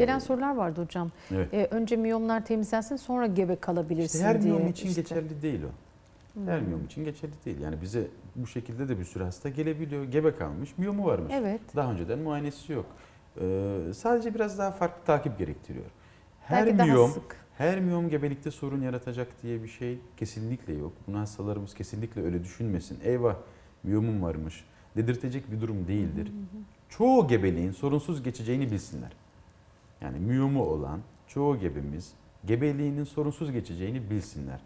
Gelen sorular vardı hocam. Evet. Ee, önce miyomlar temizlensin sonra gebe kalabilirsin İşte her diye. miyom için işte. geçerli değil o. Her miyom için geçerli değil. Yani bize bu şekilde de bir sürü hasta gelebiliyor. Gebe kalmış, miyomu varmış. Evet. Daha önceden muayenesi yok. Ee, sadece biraz daha farklı takip gerektiriyor. Her Belki daha miyom, sık. her miyom gebelikte sorun yaratacak diye bir şey kesinlikle yok. Bunu hastalarımız kesinlikle öyle düşünmesin. Eyvah miyomum varmış. Dedirtecek bir durum değildir. Çoğu gebeliğin sorunsuz geçeceğini bilsinler. Yani miyomu olan çoğu gebemiz gebeliğinin sorunsuz geçeceğini bilsinler.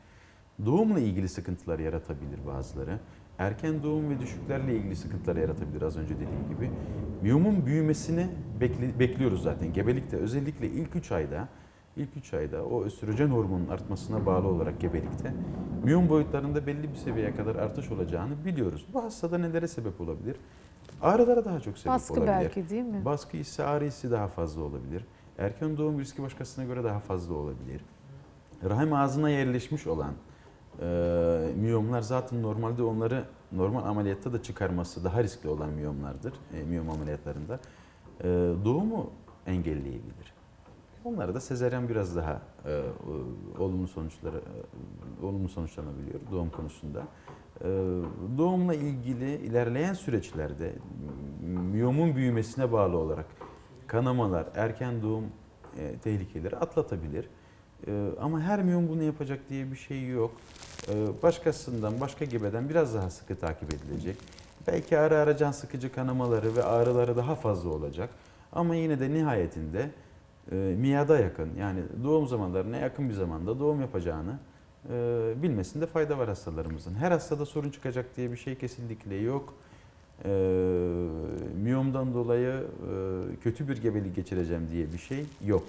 Doğumla ilgili sıkıntılar yaratabilir bazıları. Erken doğum ve düşüklerle ilgili sıkıntılar yaratabilir az önce dediğim gibi. Miyomun büyümesini bekli- bekliyoruz zaten. Gebelikte özellikle ilk 3 ayda ilk 3 ayda o östrojen hormonunun artmasına bağlı olarak gebelikte miyom boyutlarında belli bir seviyeye kadar artış olacağını biliyoruz. Bu hastada nelere sebep olabilir? Ağrılara daha çok sebep Baskı olabilir. belki değil mi? Baskı ise ağrı hissi daha fazla olabilir. Erken doğum riski başkasına göre daha fazla olabilir. Rahim ağzına yerleşmiş olan e, miyomlar zaten normalde onları normal ameliyatta da çıkarması daha riskli olan miyomlardır. E, miyom ameliyatlarında. E, doğumu engelleyebilir. Onlara da sezeryan biraz daha e, olumlu sonuçları e, olumlu sonuçlanabiliyor doğum konusunda. E, doğumla ilgili ilerleyen süreçlerde miyomun büyümesine bağlı olarak kanamalar, erken doğum e, tehlikeleri atlatabilir. E, ama her miyom bunu yapacak diye bir şey yok. E, başkasından, başka gebeden biraz daha sıkı takip edilecek. Belki ara ara can sıkıcı kanamaları ve ağrıları daha fazla olacak. Ama yine de nihayetinde e, miyada yakın yani doğum zamanlarına yakın bir zamanda doğum yapacağını e, bilmesinde fayda var hastalarımızın. Her hastada sorun çıkacak diye bir şey kesinlikle yok. E, miyomdan dolayı e, kötü bir gebelik geçireceğim diye bir şey yok.